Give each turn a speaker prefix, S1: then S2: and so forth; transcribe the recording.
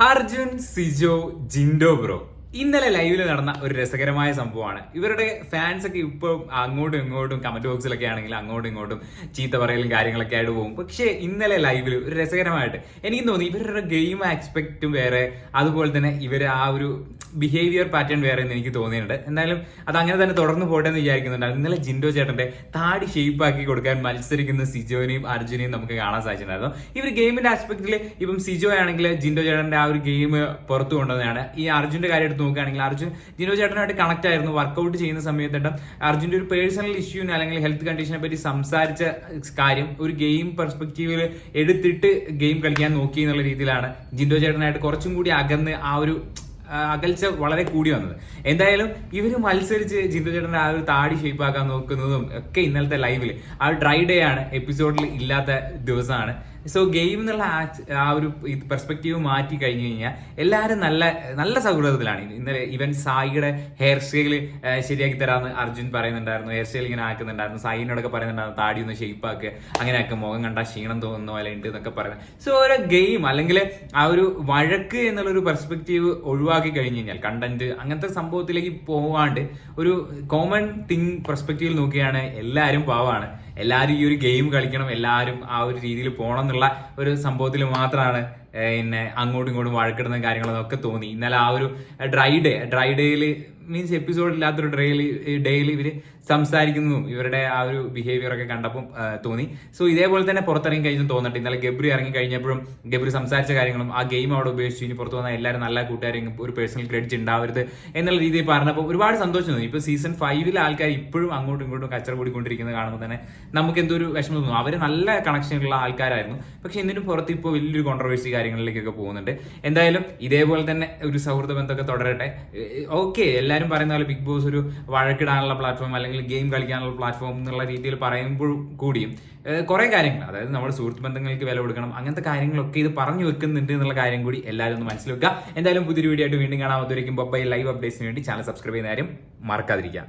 S1: Arjun Sijo Jinto bro. ഇന്നലെ ലൈവിൽ നടന്ന ഒരു രസകരമായ സംഭവമാണ്. ഇവരുടെ ഫാൻസ് ഒക്കെ ഇപ്പം അങ്ങോട്ടും ഇങ്ങോട്ടും കമന്റ് ബോക്സിലൊക്കെ ആണെങ്കിൽ അങ്ങോട്ടും ഇങ്ങോട്ടും ചീത്ത പറയലും കാര്യങ്ങളൊക്കെ ആയിട്ട് പോകും. പക്ഷേ ഇന്നലെ ലൈവിൽ ഒരു രസകരമായിട്ട് എനിക്ക് തോന്നി ഇവരുടെ ഗെയിം ആസ്പെക്റ്റും വേറെ അതുപോലെ തന്നെ ഇവർ ആ ഒരു ബിഹേവിയർ പാറ്റേൺ വേറെ എന്ന് എനിക്ക് തോന്നിയിട്ടുണ്ട്. എന്തായാലും അത് അങ്ങനെ തന്നെ തുടർന്ന് പോട്ടെ എന്ന് വിചാരിക്കുന്നുണ്ട് ഇന്നലെ ജിൻഡോ ചേട്ടന്റെ താടി ഷേപ്പ് ആക്കി കൊടുക്കാൻ മത്സരിക്കുന്ന സിജോനെയും അർജുനെയും നമുക്ക് കാണാൻ സാധിച്ചിട്ടുണ്ടായിരുന്നു. ഇവർ ഗെയിമിന്റെ ആസ്പെക്റ്റിൽ ഇപ്പം സിജോ ആണെങ്കിൽ ജിൻഡോ ചേട്ടന്റെ ആ ഒരു ഗെയിം പുറത്തു കൊണ്ടുവന്നതാണ്. ഈ അർജുന്റെ കാര്യം എടുത്ത് നോക്കുകയാണെങ്കിൽ അർജുൻ ജിനോ ചേട്ടനായിട്ട് കണക്ട് ആയിരുന്നു വർക്കൗട്ട് ചെയ്യുന്ന സമയത്തിട്ട് അർജുന്റെ ഒരു പേഴ്സണൽ ഇഷ്യൂവിന് അല്ലെങ്കിൽ ഹെൽത്ത് കണ്ടീഷനെ പറ്റി സംസാരിച്ച കാര്യം ഒരു ഗെയിം പെർസ്പെക്റ്റീവിൽ എടുത്തിട്ട് ഗെയിം കളിക്കാൻ നോക്കി എന്നുള്ള രീതിയിലാണ് ജിൻഡോ ചേട്ടനായിട്ട് കുറച്ചും കൂടി അകന്ന് ആ ഒരു അകൽച്ച വളരെ കൂടി വന്നത്. എന്തായാലും ഇവർ മത്സരിച്ച് ജിന്ദു ചേട്ടന്റെ ആ ഒരു താടി ഷേപ്പ് ആക്കാൻ നോക്കുന്നതും ഒക്കെ ഇന്നലത്തെ ലൈവിൽ ആ ഡ്രൈ ഡേ ആണ് എപ്പിസോഡിൽ ഇല്ലാത്ത ദിവസമാണ്. സോ ഗെയിം എന്നുള്ള ആ- ഒരു പെർസ്പെക്റ്റീവ് മാറ്റി കഴിഞ്ഞു കഴിഞ്ഞാൽ എല്ലാവരും നല്ല നല്ല സൗഹൃദത്തിലാണ്. ഇന്നലെ ഇവൻ സായിയുടെ ഹെയർ സ്റ്റൈൽ ശരിയാക്കി തരാമെന്ന് അർജുൻ പറയുന്നുണ്ടായിരുന്നു. ഹെയർ സ്റ്റൈൽ ഇങ്ങനെ ആക്കുന്നുണ്ടായിരുന്നു. സായിനോടൊക്കെ പറയുന്നുണ്ടായിരുന്നു താടി ഒന്ന് ഷേപ്പ് ആക്കുക അങ്ങനെ ആക്കുക മുഖം കണ്ടാൽ ക്ഷീണം തോന്നുന്ന പോലെ ഉണ്ട് എന്നൊക്കെ പറയുന്നത് സോ ഓരോ ഗെയിം അല്ലെങ്കിൽ ആ ഒരു വഴക്ക് എന്നുള്ളൊരു പെർസ്പെക്റ്റീവ് ഒഴിവാക്കി കഴിഞ്ഞു കഴിഞ്ഞാൽ കണ്ടന്റ് അങ്ങനത്തെ സംഭവത്തിലേക്ക് പോവാണ്ട് ഒരു കോമൺ തിങ് പെർസ്പെക്റ്റീവിൽ നോക്കിയാണ് എല്ലാവരും പാവാണ്. എല്ലാവരും ഈ ഒരു ഗെയിം കളിക്കണം എല്ലാവരും ആ ഒരു രീതിയിൽ പോകണം എന്നുള്ള ഒരു സംഭവത്തിൽ മാത്രമാണ് പിന്നെ അങ്ങോട്ടും ഇങ്ങോട്ടും വഴക്കിടുന്ന കാര്യങ്ങളൊക്കെ തോന്നി. ഇന്നലെ ആ ഒരു ഡ്രൈ ഡേ ഡ്രൈ ഡേയിൽ മീൻസ് എപ്പിസോഡ് ഇല്ലാത്തൊരു ഡെയിലി ഡെയിലി ഇവർ സംസാരിക്കുന്നതും ഇവരുടെ ആ ഒരു ബിഹേവിയർ ഒക്കെ കണ്ടപ്പം തോന്നി. സോ ഇതേപോലെ തന്നെ പുറത്തിറങ്ങി കഴിഞ്ഞു തോന്നിട്ട്. ഇന്നലെ ഗബ്രി ഇറങ്ങി കഴിഞ്ഞപ്പോഴും ഗബ്രി സംസാരിച്ച കാര്യങ്ങളും ആ ഗെയിം അവിടെ ഉപയോഗിച്ച് ഇനി പുറത്തു വന്നാൽ എല്ലാവരും നല്ല കൂട്ടുകാരെങ്കിലും ഒരു പേഴ്സണൽ ക്രെഡിറ്റ് ഉണ്ടാവരുത് എന്നുള്ള രീതിയിൽ പറഞ്ഞപ്പോൾ ഒരുപാട് സന്തോഷം തോന്നി. ഇപ്പൊ സീസൺ ഫൈവിൽ ആൾക്കാർ ഇപ്പോഴും അങ്ങോട്ടും ഇങ്ങോട്ടും കച്ചറ കൂടിക്കൊണ്ടിരിക്കുന്നത് കാണുമ്പോൾ തന്നെ നമുക്ക് എന്തോ ഒരു വിഷമം തോന്നും. അവർ നല്ല കണക്ഷനുള്ള ആൾക്കാരായിരുന്നു. പക്ഷെ എന്നിട്ടും പുറത്ത് ഇപ്പോൾ വലിയൊരു കോൺട്രവേഴ്സി കാര്യങ്ങളിലേക്കൊക്കെ പോകുന്നുണ്ട്. എന്തായാലും ഇതേപോലെ തന്നെ ഒരു സൗഹൃദ ബന്ധമൊക്കെ തുടരട്ടെ. ഓക്കെ എല്ലാവരും പറയുന്ന പോലെ ബിഗ് ബോസ് ഒരു വഴക്കിടാനുള്ള പ്ലാറ്റ്ഫോം അല്ലെങ്കിൽ ഗെയിം കളിക്കാനുള്ള പ്ലാറ്റ്ഫോം എന്നുള്ള രീതിയിൽ പറയുമ്പോൾ കൂടിയും കുറെ കാര്യങ്ങൾ. അതായത് നമ്മുടെ സുഹൃത്ത് ബന്ധങ്ങൾക്ക് വില കൊടുക്കണം അങ്ങനത്തെ കാര്യങ്ങളൊക്കെ ഇത് പറഞ്ഞു വെക്കുന്നുണ്ട് എന്നുള്ള കാര്യം കൂടി എല്ലാവരും ഒന്ന് മനസ്സിലാക്കുക. എന്തായാലും പുതിയൊരു വീഡിയോ ആയിട്ട് വീണ്ടും കാണാൻ അതുവരെയും ബൊബൈ ലൈവ് അപ്ഡേറ്റ്സിന് വേണ്ടി ചാനൽ സബ്സ്ക്രൈബ് ചെയ്യുന്ന കാര്യം മറക്കാതിരിക്കുക.